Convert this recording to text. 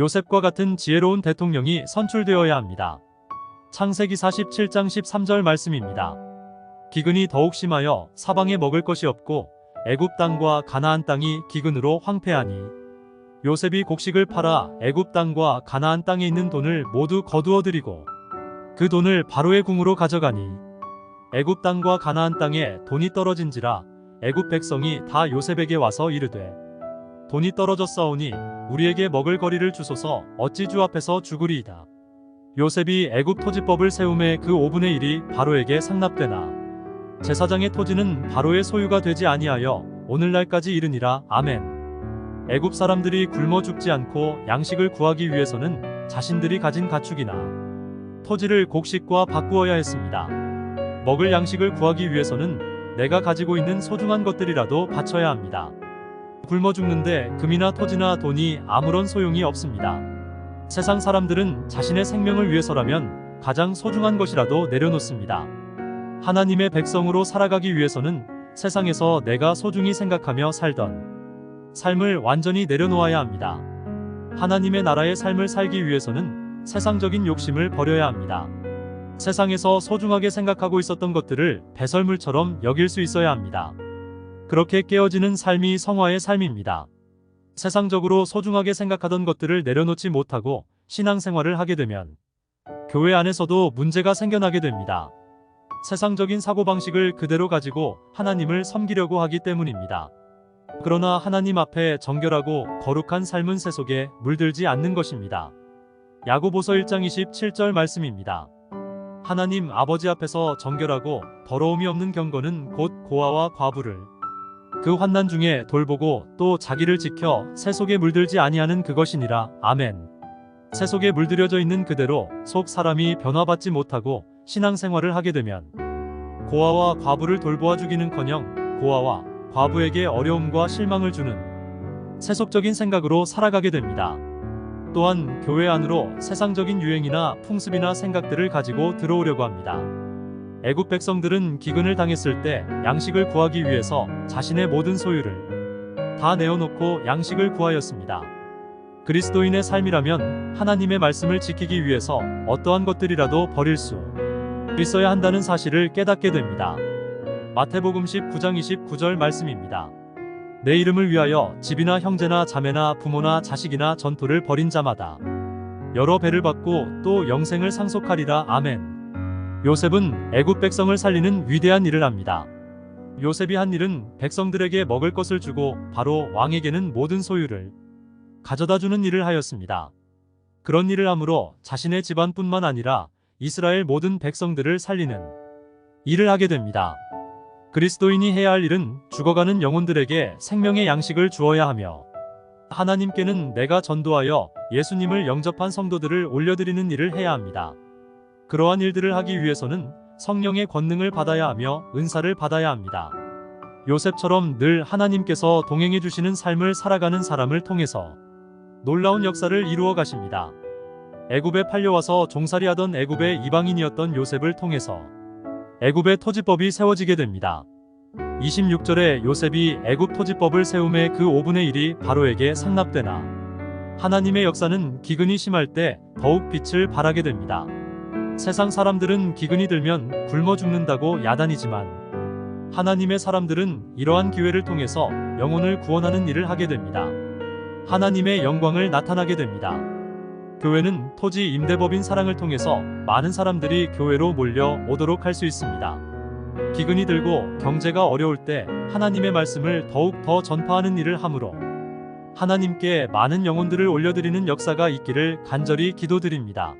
요셉과 같은 지혜로운 대통령이 선출되어야 합니다. 창세기 47장 13절 말씀입니다. 기근이 더욱 심하여 사방에 먹을 것이 없고 애굽 땅과 가나안 땅이 기근으로 황폐하니 요셉이 곡식을 팔아 애굽 땅과 가나안 땅에 있는 돈을 모두 거두어 들이고 그 돈을 바로의 궁으로 가져가니 애굽 땅과 가나안 땅에 돈이 떨어진지라 애굽 백성이 다 요셉에게 와서 이르되 돈이 떨어졌사오니 우리에게 먹을 거리를 주소서 어찌 주 앞에서 죽으리이다. 요셉이 애굽 토지법을 세움에 그 5분의 1이 바로에게 상납되나 제사장의 토지는 바로의 소유가 되지 아니하여 오늘날까지 이르니라 아멘. 애굽 사람들이 굶어 죽지 않고 양식을 구하기 위해서는 자신들이 가진 가축이나 토지를 곡식과 바꾸어야 했습니다. 먹을 양식을 구하기 위해서는 내가 가지고 있는 소중한 것들이라도 바쳐야 합니다. 굶어 죽는데 금이나 토지나 돈이 아무런 소용이 없습니다. 세상 사람들은 자신의 생명을 위해서라면 가장 소중한 것이라도 내려놓습니다. 하나님의 백성으로 살아가기 위해서는 세상에서 내가 소중히 생각하며 살던 삶을 완전히 내려놓아야 합니다. 하나님의 나라의 삶을 살기 위해서는 세상적인 욕심을 버려야 합니다. 세상에서 소중하게 생각하고 있었던 것들을 배설물처럼 여길 수 있어야 합니다. 그렇게 깨어지는 삶이 성화의 삶입니다. 세상적으로 소중하게 생각하던 것들을 내려놓지 못하고 신앙생활을 하게 되면 교회 안에서도 문제가 생겨나게 됩니다. 세상적인 사고방식을 그대로 가지고 하나님을 섬기려고 하기 때문입니다. 그러나 하나님 앞에 정결하고 거룩한 삶은 세속에 물들지 않는 것입니다. 야고보서 1장 27절 말씀입니다. 하나님 아버지 앞에서 정결하고 더러움이 없는 경건은 곧 고아와 과부를 그 환난 중에 돌보고 또 자기를 지켜 세속에 물들지 아니하는 그것이니라. 아멘. 세속에 물들여져 있는 그대로 속 사람이 변화받지 못하고 신앙생활을 하게 되면 고아와 과부를 돌보아 주기는커녕 고아와 과부에게 어려움과 실망을 주는 세속적인 생각으로 살아가게 됩니다. 또한 교회 안으로 세상적인 유행이나 풍습이나 생각들을 가지고 들어오려고 합니다. 애굽 백성들은 기근을 당했을 때 양식을 구하기 위해서 자신의 모든 소유를 다 내어놓고 양식을 구하였습니다. 그리스도인의 삶이라면 하나님의 말씀을 지키기 위해서 어떠한 것들이라도 버릴 수 있어야 한다는 사실을 깨닫게 됩니다. 마태복음 19장 29절 말씀입니다. 내 이름을 위하여 집이나 형제나 자매나 부모나 자식이나 전토를 벌인 자마다 여러 배를 받고 또 영생을 상속하리라 아멘. 요셉은 애굽 백성을 살리는 위대한 일을 합니다. 요셉이 한 일은 백성들에게 먹을 것을 주고 바로 왕에게는 모든 소유를 가져다 주는 일을 하였습니다. 그런 일을 함으로 자신의 집안뿐만 아니라 이스라엘 모든 백성들을 살리는 일을 하게 됩니다. 그리스도인이 해야 할 일은 죽어가는 영혼들에게 생명의 양식을 주어야 하며 하나님께는 내가 전도하여 예수님을 영접한 성도들을 올려드리는 일을 해야 합니다. 그러한 일들을 하기 위해서는 성령의 권능을 받아야 하며 은사를 받아야 합니다. 요셉처럼 늘 하나님께서 동행해 주시는 삶을 살아가는 사람을 통해서 놀라운 역사를 이루어 가십니다. 애굽에 팔려와서 종살이하던 애굽의 이방인이었던 요셉을 통해서 애굽의 토지법이 세워지게 됩니다. 26절에 요셉이 애굽 토지법을 세움의 그 5분의 1이 바로에게 상납되나 하나님의 역사는 기근이 심할 때 더욱 빛을 발하게 됩니다. 세상 사람들은 기근이 들면 굶어 죽는다고 야단이지만 하나님의 사람들은 이러한 기회를 통해서 영혼을 구원하는 일을 하게 됩니다. 하나님의 영광을 나타나게 됩니다. 교회는 토지 임대법인 사랑을 통해서 많은 사람들이 교회로 몰려 오도록 할 수 있습니다. 기근이 들고 경제가 어려울 때 하나님의 말씀을 더욱 더 전파하는 일을 함으로 하나님께 많은 영혼들을 올려드리는 역사가 있기를 간절히 기도드립니다.